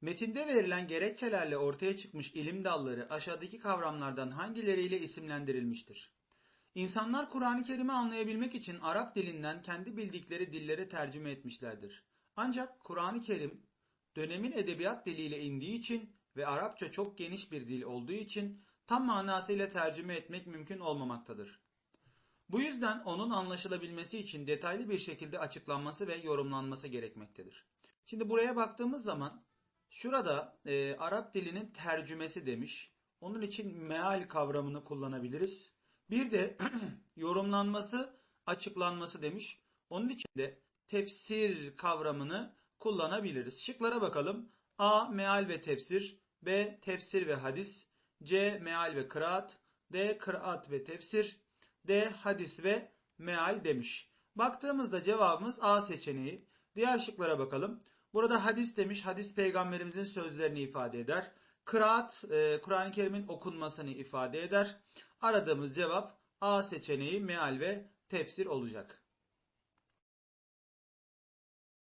Metinde verilen gerekçelerle ortaya çıkmış ilim dalları aşağıdaki kavramlardan hangileriyle isimlendirilmiştir? İnsanlar Kur'an-ı Kerim'i anlayabilmek için Arap dilinden kendi bildikleri dillere tercüme etmişlerdir. Ancak Kur'an-ı Kerim dönemin edebiyat diliyle indiği için ve Arapça çok geniş bir dil olduğu için tam manasıyla tercüme etmek mümkün olmamaktadır. Bu yüzden onun anlaşılabilmesi için detaylı bir şekilde açıklanması ve yorumlanması gerekmektedir. Şimdi buraya baktığımız zaman şurada e, Arap dilinin tercümesi demiş. Onun için meal kavramını kullanabiliriz. Bir de yorumlanması, açıklanması demiş. Onun için de tefsir kavramını kullanabiliriz. Şıklara bakalım. A. Meal ve tefsir. B. Tefsir ve hadis. C. Meal ve kıraat. D. Kıraat ve tefsir. D. Hadis ve meal demiş. Baktığımızda cevabımız A seçeneği. Diğer şıklara bakalım. Burada hadis demiş. Hadis peygamberimizin sözlerini ifade eder. Kıraat e, Kur'an-ı Kerim'in okunmasını ifade eder. Aradığımız cevap A seçeneği meal ve tefsir olacak.